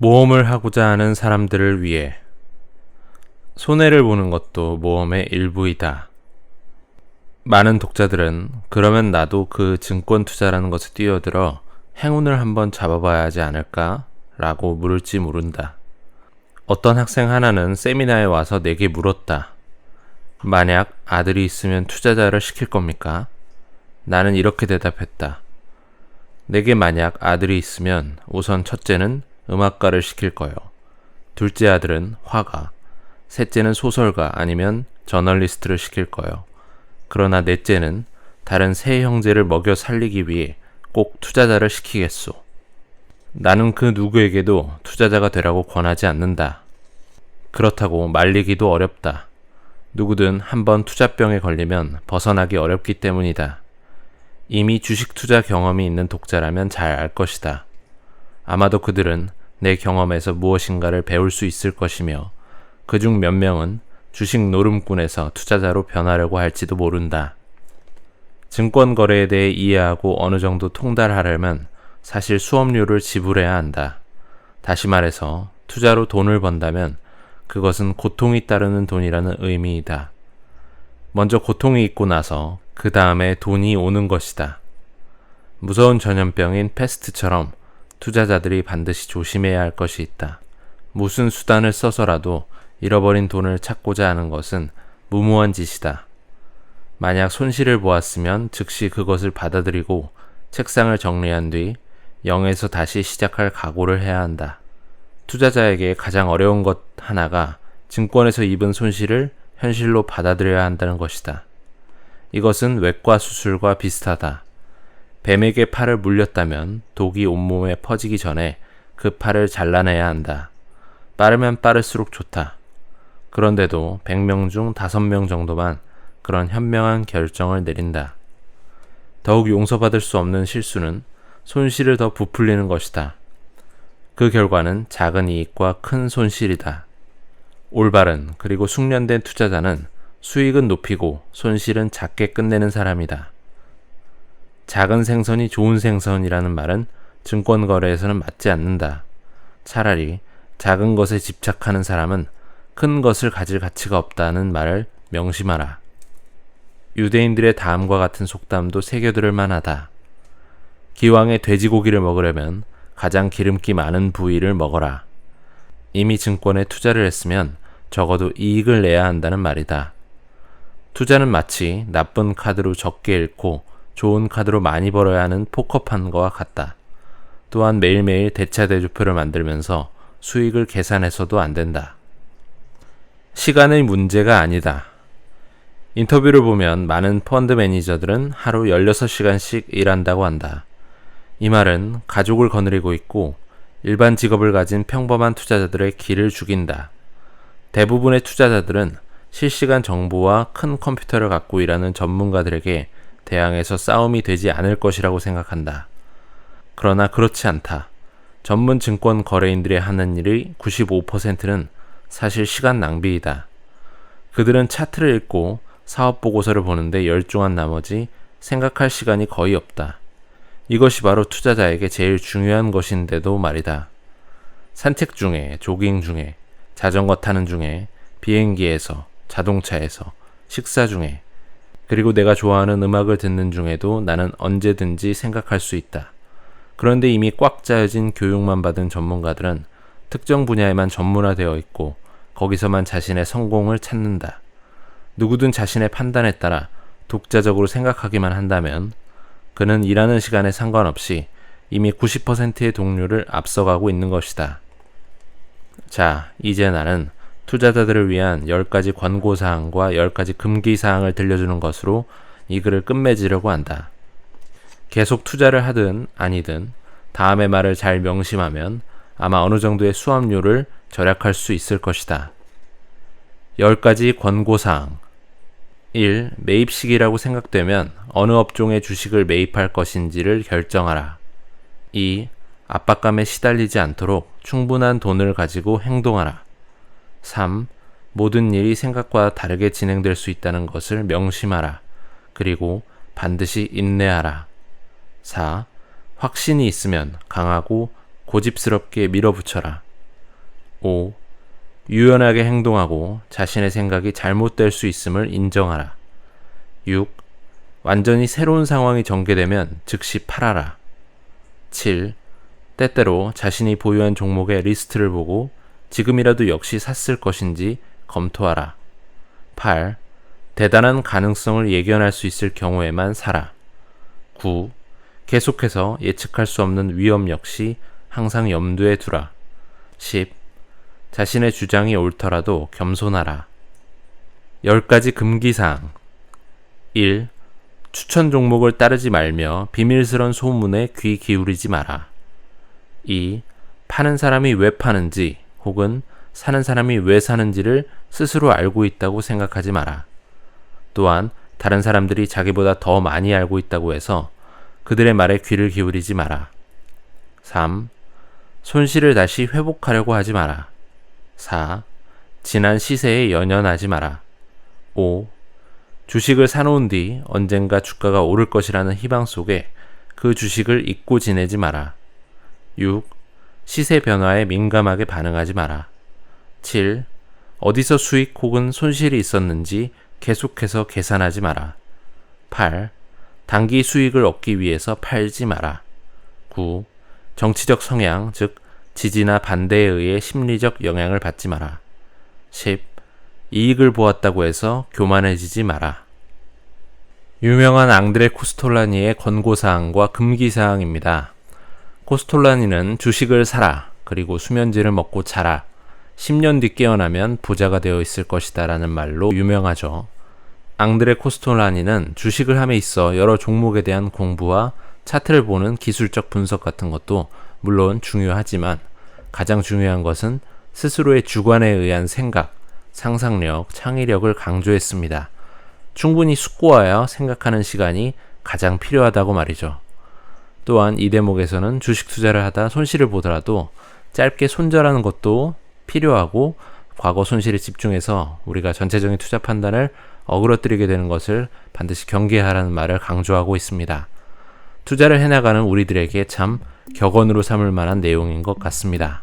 모험을 하고자 하는 사람들을 위해 손해를 보는 것도 모험의 일부이다. 많은 독자들은 그러면 나도 그 증권 투자라는 것에 뛰어들어 행운을 한번 잡아봐야 하지 않을까? 라고 물을지 모른다. 어떤 학생 하나는 세미나에 와서 내게 물었다. 만약 아들이 있으면 투자자를 시킬 겁니까? 나는 이렇게 대답했다. 내게 만약 아들이 있으면 우선 첫째는 음악가를 시킬 거요. 둘째 아들은 화가, 셋째는 소설가 아니면 저널리스트를 시킬 거요. 그러나 넷째는 다른 세 형제를 먹여 살리기 위해 꼭 투자자를 시키겠소. 나는 그 누구에게도 투자자가 되라고 권하지 않는다. 그렇다고 말리기도 어렵다. 누구든 한번 투자병에 걸리면 벗어나기 어렵기 때문이다. 이미 주식 투자 경험이 있는 독자라면 잘 알 것이다. 아마도 그들은 내 경험에서 무엇인가를 배울 수 있을 것이며 그중 몇 명은 주식 노름꾼에서 투자자로 변하려고 할지도 모른다. 증권 거래에 대해 이해하고 어느 정도 통달하려면 사실 수업료를 지불해야 한다. 다시 말해서 투자로 돈을 번다면 그것은 고통이 따르는 돈이라는 의미이다. 먼저 고통이 있고 나서 그 다음에 돈이 오는 것이다. 무서운 전염병인 패스트처럼 투자자들이 반드시 조심해야 할 것이 있다. 무슨 수단을 써서라도 잃어버린 돈을 찾고자 하는 것은 무모한 짓이다. 만약 손실을 보았으면 즉시 그것을 받아들이고 책상을 정리한 뒤 0에서 다시 시작할 각오를 해야 한다. 투자자에게 가장 어려운 것 하나가 증권에서 입은 손실을 현실로 받아들여야 한다는 것이다. 이것은 외과 수술과 비슷하다. 뱀에게 팔을 물렸다면 독이 온몸에 퍼지기 전에 그 팔을 잘라내야 한다. 빠르면 빠를수록 좋다. 그런데도 100명 중 5명 정도만 그런 현명한 결정을 내린다. 더욱 용서받을 수 없는 실수는 손실을 더 부풀리는 것이다. 그 결과는 작은 이익과 큰 손실이다. 올바른 그리고 숙련된 투자자는 수익은 높이고 손실은 작게 끝내는 사람이다. 작은 생선이 좋은 생선이라는 말은 증권 거래에서는 맞지 않는다. 차라리 작은 것에 집착하는 사람은 큰 것을 가질 가치가 없다는 말을 명심하라. 유대인들의 다음과 같은 속담도 새겨들을 만하다. 기왕에 돼지고기를 먹으려면 가장 기름기 많은 부위를 먹어라. 이미 증권에 투자를 했으면 적어도 이익을 내야 한다는 말이다. 투자는 마치 나쁜 카드로 적게 잃고 좋은 카드로 많이 벌어야 하는 포커판과 같다. 또한 매일매일 대차대조표를 만들면서 수익을 계산해서도 안 된다. 시간의 문제가 아니다. 인터뷰를 보면 많은 펀드 매니저들은 하루 16시간씩 일한다고 한다. 이 말은 가족을 거느리고 있고 일반 직업을 가진 평범한 투자자들의 길을 죽인다. 대부분의 투자자들은 실시간 정보와 큰 컴퓨터를 갖고 일하는 전문가들에게 대항해서 싸움이 되지 않을 것이라고 생각한다. 그러나 그렇지 않다. 전문 증권 거래인들이 하는 일의 95%는 사실 시간 낭비이다. 그들은 차트를 읽고 사업 보고서를 보는데 열중한 나머지 생각할 시간이 거의 없다. 이것이 바로 투자자에게 제일 중요한 것인데도 말이다. 산책 중에, 조깅 중에, 자전거 타는 중에, 비행기에서, 자동차에서, 식사 중에, 그리고 내가 좋아하는 음악을 듣는 중에도 나는 언제든지 생각할 수 있다. 그런데 이미 꽉 짜여진 교육만 받은 전문가들은 특정 분야에만 전문화되어 있고 거기서만 자신의 성공을 찾는다. 누구든 자신의 판단에 따라 독자적으로 생각하기만 한다면 그는 일하는 시간에 상관없이 이미 90%의 동료를 앞서가고 있는 것이다. 자, 이제 나는 투자자들을 위한 10가지 권고사항과 10가지 금기사항을 들려주는 것으로 이 글을 끝맺으려고 한다. 계속 투자를 하든 아니든 다음의 말을 잘 명심하면 아마 어느 정도의 수업료를 절약할 수 있을 것이다. 10가지 권고사항 1. 매입 시기라고 생각되면 어느 업종의 주식을 매입할 것인지를 결정하라. 2. 압박감에 시달리지 않도록 충분한 돈을 가지고 행동하라. 3. 모든 일이 생각과 다르게 진행될 수 있다는 것을 명심하라. 그리고 반드시 인내하라. 4. 확신이 있으면 강하고 고집스럽게 밀어붙여라. 5. 유연하게 행동하고 자신의 생각이 잘못될 수 있음을 인정하라. 6. 완전히 새로운 상황이 전개되면 즉시 팔아라. 7. 때때로 자신이 보유한 종목의 리스트를 보고 지금이라도 역시 샀을 것인지 검토하라. 8. 대단한 가능성을 예견할 수 있을 경우에만 사라. 9. 계속해서 예측할 수 없는 위험 역시 항상 염두에 두라. 10. 자신의 주장이 옳더라도 겸손하라. 10가지 금기사항. 1. 추천 종목을 따르지 말며 비밀스런 소문에 귀 기울이지 마라. 2. 파는 사람이 왜 파는지 혹은 사는 사람이 왜 사는지를 스스로 알고 있다고 생각하지 마라. 또한 다른 사람들이 자기보다 더 많이 알고 있다고 해서 그들의 말에 귀를 기울이지 마라. 3. 손실을 다시 회복하려고 하지 마라. 4. 지난 시세에 연연하지 마라. 5. 주식을 사놓은 뒤 언젠가 주가가 오를 것이라는 희망 속에 그 주식을 잊고 지내지 마라. 6. 시세 변화에 민감하게 반응하지 마라. 7. 어디서 수익 혹은 손실이 있었는지 계속해서 계산하지 마라. 8. 단기 수익을 얻기 위해서 팔지 마라. 9. 정치적 성향, 즉, 지지나 반대에 의해 심리적 영향을 받지 마라. 10. 이익을 보았다고 해서 교만해지지 마라. 유명한 앙드레 코스톨라니의 권고사항과 금기사항입니다. 코스톨라니는 주식을 사라, 그리고 수면제를 먹고 자라, 10년 뒤 깨어나면 부자가 되어 있을 것이다 라는 말로 유명하죠. 앙드레 코스톨라니는 주식을 함에 있어 여러 종목에 대한 공부와 차트를 보는 기술적 분석 같은 것도 물론 중요하지만 가장 중요한 것은 스스로의 주관에 의한 생각, 상상력, 창의력을 강조했습니다. 충분히 숙고하여 생각하는 시간이 가장 필요하다고 말이죠. 또한 이 대목에서는 주식 투자를 하다 손실을 보더라도 짧게 손절하는 것도 필요하고 과거 손실에 집중해서 우리가 전체적인 투자 판단을 어그러뜨리게 되는 것을 반드시 경계하라는 말을 강조하고 있습니다. 투자를 해나가는 우리들에게 참 격언으로 삼을 만한 내용인 것 같습니다.